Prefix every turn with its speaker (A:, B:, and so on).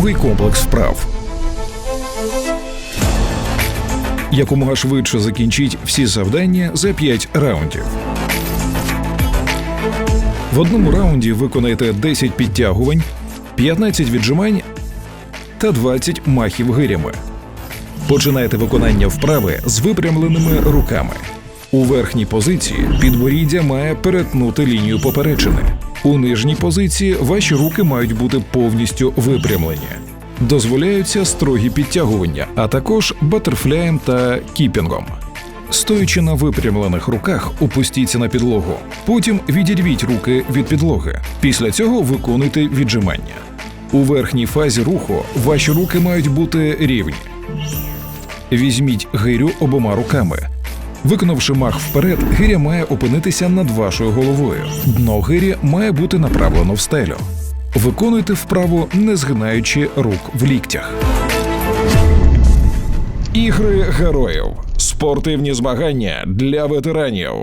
A: Другий комплекс вправ. Якомога швидше закінчіть всі завдання за 5 раундів. В одному раунді виконайте 10 підтягувань, 15 віджимань та 20 махів гирями. Починайте виконання вправи з випрямленими руками. У верхній позиції підборіддя має перетнути лінію поперечини. У нижній позиції ваші руки мають бути повністю випрямлені. Дозволяються строгі підтягування, а також батерфляєм та кіпінгом. Стоячи на випрямлених руках, опустіться на підлогу. Потім відірвіть руки від підлоги. Після цього виконуйте віджимання. У верхній фазі руху ваші руки мають бути рівні. Візьміть гирю обома руками. Виконавши мах вперед, гиря має опинитися над вашою головою. Дно гирі має бути направлено в стелю. Виконуйте вправу, не згинаючи рук в ліктях. Ігри героїв. Спортивні змагання для ветеранів.